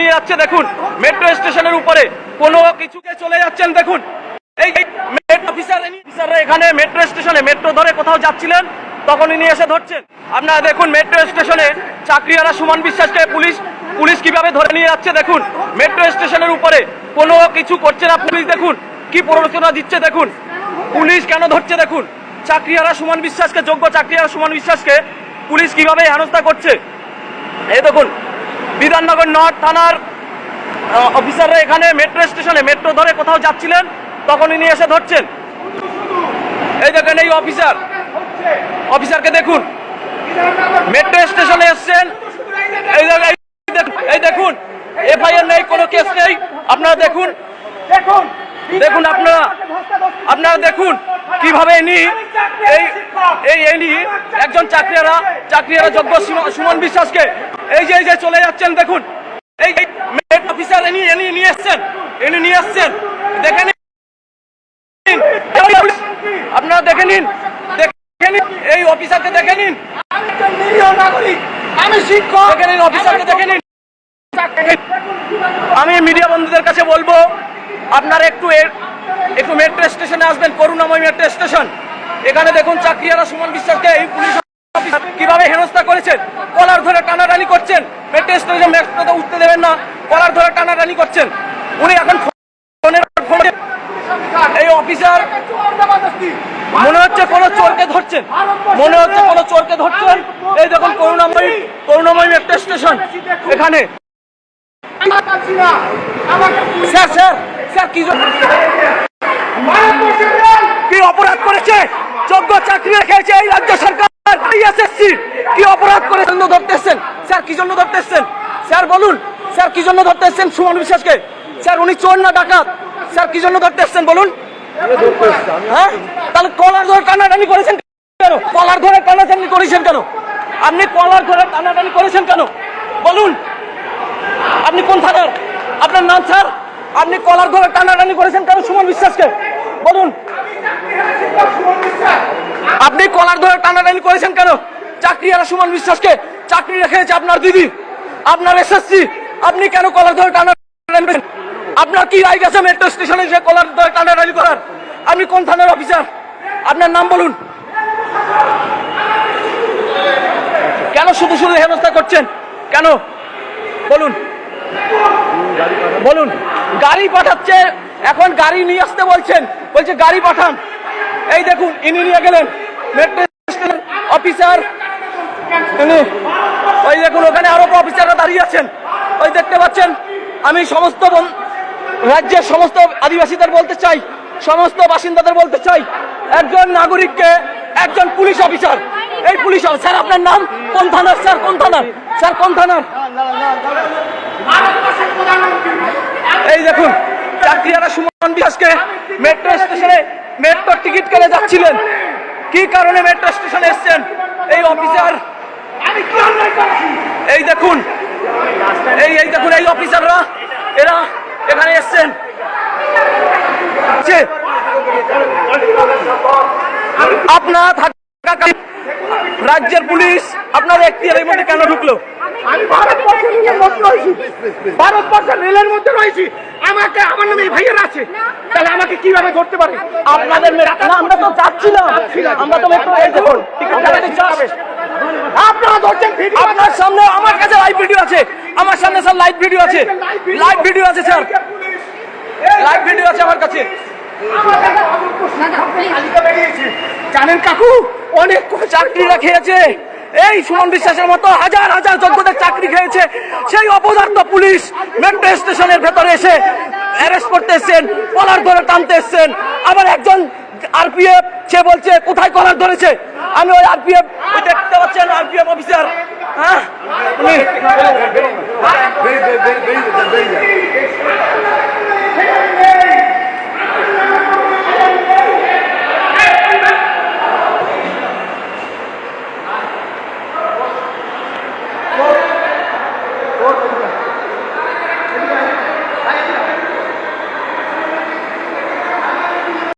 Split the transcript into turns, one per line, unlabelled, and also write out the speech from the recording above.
নিয়ে যাচ্ছে, দেখুন মেট্রো স্টেশনের উপরে। কোনো কিছুকে চলে যাচ্ছেন, দেখুন। এখানে মেট্রো স্টেশনে মেট্রো ধরে কোথাও যাচ্ছিলেন তখন ইনি এসে ধরছেন। আপনারা দেখুন মেট্রো স্টেশনে চাকরিয়ারা সুমন বিশ্বাসকে পুলিশ পুলিশ কীভাবে ধরে নিয়ে যাচ্ছে, দেখুন। মেট্রো স্টেশনের উপরে কোনো কিছু করছে না পুলিশ, দেখুন। কি প্ররোচনা দিচ্ছে, দেখুন। পুলিশ কেন ধরছে, দেখুন। চাকরিয়ারা সুমন বিশ্বাসকে, যোগ্য চাকরিয়ারা সুমন বিশ্বাসকে পুলিশ কীভাবে হেনস্থা করছে? এই দেখুন বিধাননগর নর্থ থানার অফিসাররা এখানে মেট্রো স্টেশনে মেট্রো ধরে কোথাও যাচ্ছিলেন তখন ইনি এসে ধরছেন। এই দেখেন এই অফিসার। অফিসারকে দেখুন। মেট্রো স্টেশনে এসছেন। এই এই দেখুন, এফআইআর নেই কোনো কেস নেই। আপনারা দেখুন।
দেখুন
আপনারা আপনারা দেখুন কীভাবে ইনি এই এই ইনি একজন চাকরিয়ারা চাকরিয়ারা যোগ্য সুমন বিশ্বাসকে এই যে এই যে চলে যাচ্ছেন দেখুন। এই অফিসার ইনি ইনি নিয়ে এসছেন ইনি নিয়ে এসছেন। দেখে নিন। আপনারা দেখে নিন দেখে নিন এই অফিসারকে দেখে নিন।
আমি শিক্ষক।
দেখে নিন অফিসারকে দেখে নিন। আমি মিডিয়া বন্ধুদের কাছে বলব আপনারা একটু একটু মেট্রো স্টেশনে আসবেন করুণাময় মেট্রো স্টেশন এখানে দেখুন চাকরিয়ারা সুমন বিশ্বাসকে এই পুলিশ কীভাবে হেনস্থা করেছেন? কলার ধরে টানাটানি করছেন। স্টেশনে উঠতে দেবেন না। কলার ধরে টানাটানি করছেন। উনি এখন এই অফিসার মনে হচ্ছে কোনো চোরকে ধরছেন। মনে হচ্ছে কোনো চোরকে ধরছেন। এই দেখুন করুণাময়ী করুণাময়ী মেট্রো স্টেশন এখানে।
না।
স্যার স্যার স্যার কি জন্য
ভারতবর্ষের রেল
কি অপরাধ করেছে যোগ্য চাকরি রেখেছে এই রাজ্য সরকার। এসএসসি কি অপরাধ করে জন্য ধরতে এসছেন স্যার, কি জন্য ধরতে এসছেন স্যার, বলুন, স্যার, কি জন্য ধরতে এসছেন সুমন বিশ্বাসকে? স্যার, উনি চোর না ডাকাত? স্যার, কি জন্য ধরতে এসছেন বলুন? হ্যাঁ? তাহলে কলার ধরে টানাটানি করেছেন কেন? কলার ধরে টানাটানি করেছেন কেন? আপনি কলার ধরে টানাটানি করেছেন কেন? বলুন। আপনি কোন থানার? আপনার নাম, স্যার? আপনি কলার ধরে টানাটানি করেছেন কেন সুমন বিশ্বাসকে? বলুন। আপনি কলার ধরে টানাটানি করেছেন কেন? চাকরি আর সুমন বিশ্বাসকে চাকরি রেখেছে আপনার দিদি, আপনার এসএসসি আপনি কেন কলার ধরে টানাটানি করেন? আপনার কি রায় গেছে মেট্রো স্টেশনে সে কলার ধরে টানাটানি করার? আপনি কোন থানার অফিসার? আপনার নাম বলুন। কেন শুধু শুধু হেনস্থা করছেন? কেন? বলুন। বলুন। গাড়ি পাঠাচ্ছে, এখন গাড়ি নিয়ে আসতে বলছেন। বলছে, গাড়ি পাঠান। এই দেখুন, ইনি নিয়ে গেলেন। মেট্রো স্টেশনের অফিসার ওই দেখুন, ওখানে আরও অফিসাররা দাঁড়িয়ে আছেন। ওই দেখতে পাচ্ছেন, আমি সমস্ত রাজ্যের সমস্ত আদিবাসীদের বলতে চাই, সমস্ত বাসিন্দাদের বলতে চাই, একজন নাগরিককে একজন পুলিশ অফিসার। এই পুলিশ স্যার, আপনার নাম? কোন থানার? স্যার, কোন থানার? স্যার, কোন থানার? এই দেখুন চাকরিয়ারা বিশ্বাসকে মেট্রো স্টেশনে মেট্রো টিকিট কেটে যাচ্ছিলেন? কি কারণে মেট্রো স্টেশনে এই অফিসার এই দেখুন, এই এই দেখুন, এই অফিসাররা এরা এখানে আপনার থাকাকালীন রাজ্যের পুলিশ আপনার এখতিয়ারের মধ্যে কেন ঢুকলো?
আমি ভারতবর্ষের মধ্যে রয়েছি। ভারতবর্ষের রেলের মধ্যে রয়েছি। আমাকে আমার নামে ভাইয়ের আছে তাহলে আমাকে কীভাবে ধরতে পারে?
আপনাদের মে- না আমরা তো যাচ্ছি না। আমরা তো মেট্রো এই দেখুন
আপনারা ধরছেন
আপনার সামনে আমার কাছে লাইভ ভিডিও আছে। আমার সামনে স্যার লাইভ ভিডিও আছে। লাইভ ভিডিও আছে স্যার। লাইভ ভিডিও আছে আমার কাছে।
জানেন কাকু অনেক
চাকরিরা খেয়েছে। এই সুমন বিশ্বাসের মতো হাজার হাজার যোগ্যদের চাকরি খেয়েছে। সেই অপদার্থ পুলিশ মেট্রো স্টেশনের ভেতরে এসে অ্যারেস্ট করতে এসছেন কলার ধরে টানতে এসছেন আবার একজন আরপিএফ সে বলছে কোথায় কলার ধরেছে? আমি ওই আরপিএফ দেখতে পাচ্ছেন আরপিএফ অফিসার। হ্যাঁ? উনি